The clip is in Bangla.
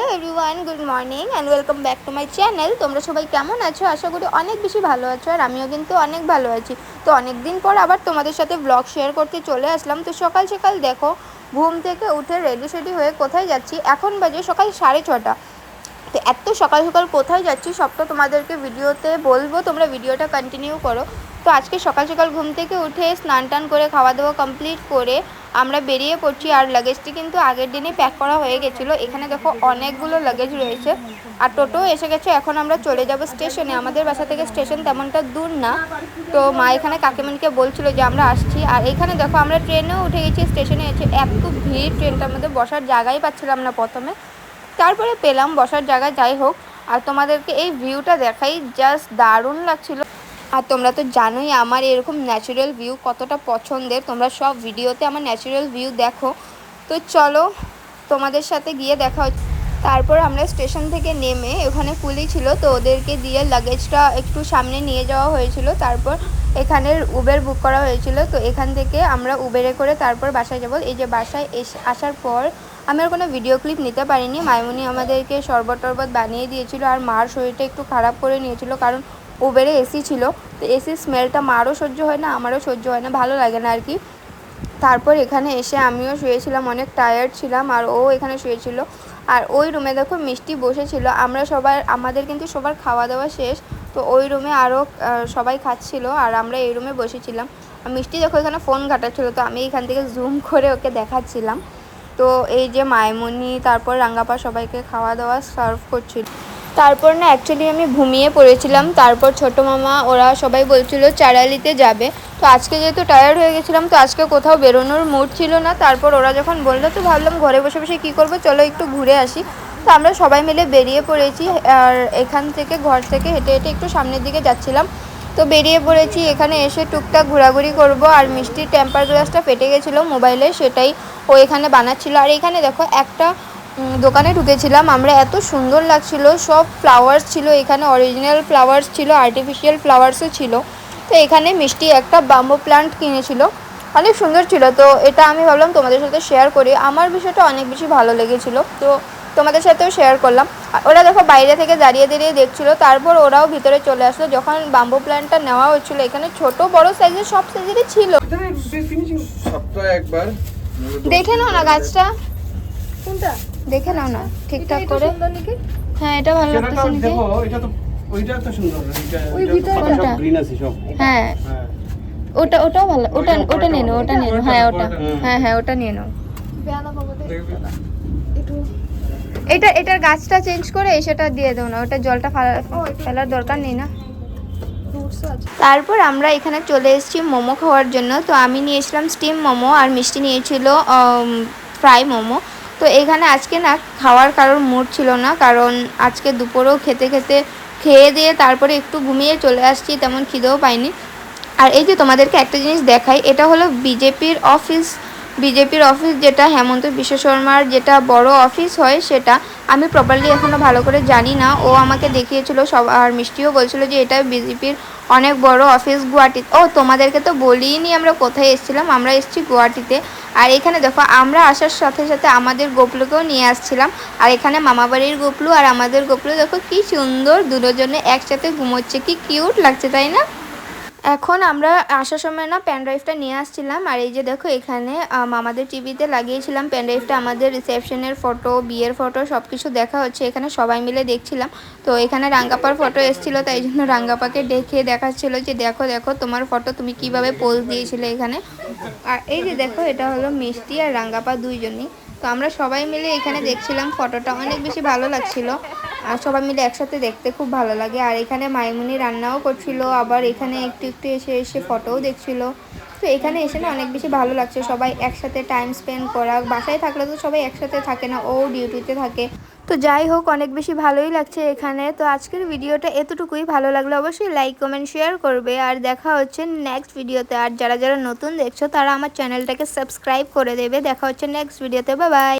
Hello everyone, good morning and welcome back to my channel তোমরা সবাই কেমন আছো? আশা করি অনেক বেশি ভালো আছো আর আমিও কিন্তু অনেক ভালো আছি। তো অনেক দিন পর আবার তোমাদের সাথে ব্লগ শেয়ার করতে চলে আসলাম। তো সকাল সকাল দেখো, ঘুম থেকে উঠে রেডি সেডি হয়ে কোথায় যাচ্ছি? এখন বাজে সকাল সাড়ে ছটা। তো এত সকাল সকাল কোথায় যাচ্ছি সবটা তোমাদেরকে ভিডিওতে বলব। তোমরা ভিডিওটা কন্টিনিউ করো। তো আজকে সকাল সকাল ঘুম থেকে উঠে স্নান টান করে, খাওয়া দাওয়া কমপ্লিট করে আমরা বেরিয়ে পড়ছি আর লাগেজটি কিন্তু আগের দিনই প্যাক করা হয়ে গেছিল। এখানে দেখো অনেকগুলো লাগেজ রয়েছে। আর টোটো এসে গেছে, এখন আমরা চলে যাব স্টেশনে। আমাদের বাসা থেকে স্টেশন তেমনটা দূর না। তো মা এখানে কাকিমানিকে বলছিল যে, আমরা আসছি। আর এখানে দেখো আমরা ট্রেনেও উঠে গেছি, স্টেশনে এসে এত ভিড়। ট্রেনটার মধ্যে বসার জায়গাই পাচ্ছিলাম না প্রথমে। তারপরে পেলাম, বসার জায়গা যাই হোক। আর তোমাদেরকে এই ভিউটা দেখাই জাস্ট দারুণ লাগছিল। আর তোমরা তো জানোই আমার এরকম ন্যাচারাল ভিউ কতটা পছন্দের। তোমরা সব ভিডিওতে আমার ন্যাচারাল ভিউ দেখো। তো চলো তোমাদের সাথে গিয়ে দেখা হচ্ছে। তারপর আমরা স্টেশন থেকে নেমে ওখানে কুলি ছিল, তো ওদেরকে দিয়ে লাগেজটা একটু সামনে নিয়ে যাওয়া হয়েছিল। তারপর এখানের উবের বুক করা হয়েছিল, তো এখান থেকে আমরা উবেরে করে তারপর বাসায় যাব। এই যে বাসায় এসে আসার পর আমি আর কোনো ভিডিও ক্লিপ নিতে পারিনি। মাইমুনি আমাদেরকে শরবত টরবত বানিয়ে দিয়েছিল, আর মার শরীরটা একটু খারাপ করে নিয়েছিল, কারণ উবেরে এসি ছিল। তো এসির স্মেলটা মারও সহ্য হয় না, আমারও সহ্য হয় না, ভালো লাগে না আর কি। তারপর এখানে এসে আমিও শুয়েছিলাম, অনেক টায়ার্ড ছিলাম, আর ও এখানে শুয়েছিল। আর ওই রুমে দেখো মিষ্টি বসেছিল। আমরা সবার আমাদের কিন্তু সবার খাওয়া দাওয়া শেষ। তো ওই রুমে আরও সবাই খাচ্ছিল, আর আমরা এই রুমে বসেছিলাম। মিষ্টি দেখো এখানে ফোন ঘাটাচ্ছিল, তো আমি এখান থেকে জুম করে ওকে দেখাচ্ছিলাম। তো এই যে মায়মনি তারপর রাঙ্গাপা সবাইকে খাওয়া দাওয়া সার্ভ করছিল। তারপর না অ্যাকচুয়ালি আমি ঘুমিয়ে পড়েছিলাম। তারপর ছোট মামা, ওরা সবাই বলছিল চারালিতে যাবে। তো আজকে যেহেতু টায়ার্ড হয়ে গেছিলাম, তো আজকে কোথাও বেরোনোর মুড ছিল না। তারপর ওরা যখন বলল, তো ভাবলাম ঘরে বসে বসে কী করব? চলো একটু ঘুরে আসি। তো আমরা সবাই মিলে বেরিয়ে পড়েছি, আর এখান থেকে, ঘর থেকে হেঁটে হেঁটে একটু সামনের দিকে যাচ্ছিলাম। তো বেরিয়ে পড়েছি, এখানে এসে টুকটাক ঘোরাঘুরি করব। আর মিষ্টির টেম্পার গ্লাসটা ফেটে গেছিল মোবাইলে, সেটাই ও এখানে বানাচ্ছিল। আর এখানে দেখো, একটা দোকানে ঢুকেছিলাম। আমরা এত সুন্দর লাগছিল। সব ফ্লাওয়ার্স ছিল। এখানে অরিজিনাল ফ্লাওয়ার্স ছিল আর্টিফিশিয়াল ফ্লাওয়ার্সও ছিল। তো এখানে মিষ্টি একটা বাম্বু প্লান্ট কিনেছিল। অনেক সুন্দর ছিল। তো এটা আমি ভাবলাম তোমাদের সাথে শেয়ার করি। আমার বিষয়টা অনেক বেশি ভালো লেগেছিল। তো তোমাদের সাথেও শেয়ার করলাম। ওরা দেখো বাইরে থেকে দাঁড়িয়ে দাঁড়িয়ে দেখছিলো। তারপর ওরাও ভিতরে চলে আসলো। যখন বাম্বু প্ল্যান্টটা নেওয়া হচ্ছিল এখানে ছোট বড় সাইজের সব সাইজেরই ছিল। দেখে নাও না গাছটা। কোনটা? দেখে নাও না ঠিকঠাক করে। হ্যাঁ এটা ভালো লাগতেছে নাকি? দেখো এটা তো ওইটা তো সুন্দর ওই ভিতরটা? গ্রিন আছে সব। হ্যাঁ। হ্যাঁ। ওটা ওটাও ভালো ওটা ওটা নিয়ে নাও ওটা নিয়ে নাও। হ্যাঁ ওটা। হ্যাঁ হ্যাঁ ওটা নিয়ে নাও। এটা এটার গাছটা চেঞ্জ করে সেটা দিয়ে দাও না ওটা জলটা ফেলার দরকার নেই না। তারপর আমরা এখানে চলে এসেছি মোমো খাওয়ার জন্য। তো আমি নিয়েছিলাম স্টিম মোমো আর মিষ্টি নিয়েছিল ফ্রাই মোমো। তো এখানে আজকে না খাওয়ার কারোর মুড ছিল না, কারণ আজকে দুপুরেও খেতে খেতে খেয়ে দিয়ে তারপরে একটু ঘুমিয়ে চলে আসছি, তেমন খিদেও পাইনি। আর এই যে তোমাদেরকে একটা জিনিস দেখাই, এটা হলো বিজেপির অফিস বিজেপির অফিস যেটা, হেমন্ত বিশ্ব শর্মার যেটা বড় অফিস হয় সেটা, আমি প্রপারলি এখনও ভালো করে জানি না। ও আমাকে দেখিয়েছিল, সব, আর মিষ্টিও বলছিল যে এটা বিজেপির অনেক বড় অফিস গুয়াহাটি, ও তোমাদেরকে তো বলিনি আমরা কোথায় এসেছিলাম, আমরা এসেছি গুয়াহাটিতে। আর এখানে দেখো, আমরা আসার সাথে সাথে আমাদের গোপলুকেও নিয়ে আসছিলাম। আর এখানে মামাবাড়ির গোপলু আর আমাদের গোপলু দেখো কি সুন্দর দুজনে একসাথে ঘুমোচ্ছে, কি কিউট লাগছে, তাই না? এখন আমরা আসার সময় না পেন ড্রাইভটা নিয়ে আসছিলাম আর এই যে দেখো এখানে আম, আমাদের টিভিতে লাগিয়েছিলাম পেন ড্রাইভটা আমাদের রিসেপশনের ফটো বিয়ের ফটো সব কিছু দেখা হচ্ছে এখানে সবাই মিলে দেখছিলাম। তো এখানে রাঙ্গাপার ফটো এসেছিল তাই জন্য রাঙ্গাপাকে ডেকে দেখাচ্ছিল যে দেখো দেখো তোমার ফটো তুমি কীভাবে পোজ দিয়েছিলে এখানে? আর এই যে দেখো এটা হলো মিষ্টি আর রাঙ্গাপা দুইজনই। তো আমরা সবাই মিলে এখানে দেখছিলাম ফটোটা অনেক বেশি ভালো লাগছিল। আর সবাই মিলে একসাথে দেখতে খুব ভালো লাগে। আর এখানে মাইমুনি রান্নাও করছিল, আবার এখানে একটু একটু এসে এসে ফটোও দেখছিল। তো এখানে এসে না অনেক বেশি ভালো লাগছে, সবাই একসাথে টাইম স্পেন্ড করা। বাসায় থাকলে তো সবাই একসাথে থাকে না, ও ডিউটিতে থাকে। তো যাই হোক, অনেক বেশি ভালোই লাগছে এখানে। তো আজকের ভিডিওটা এতটুকুই। ভালো লাগলে অবশ্যই লাইক কমেন্ট শেয়ার করবে। আর দেখা হচ্ছে নেক্সট ভিডিওতে। আর যারা যারা নতুন দেখছ, তারা আমার চ্যানেলটাকে সাবস্ক্রাইব করে দেবে। দেখা হচ্ছে নেক্সট ভিডিওতে। বা বাই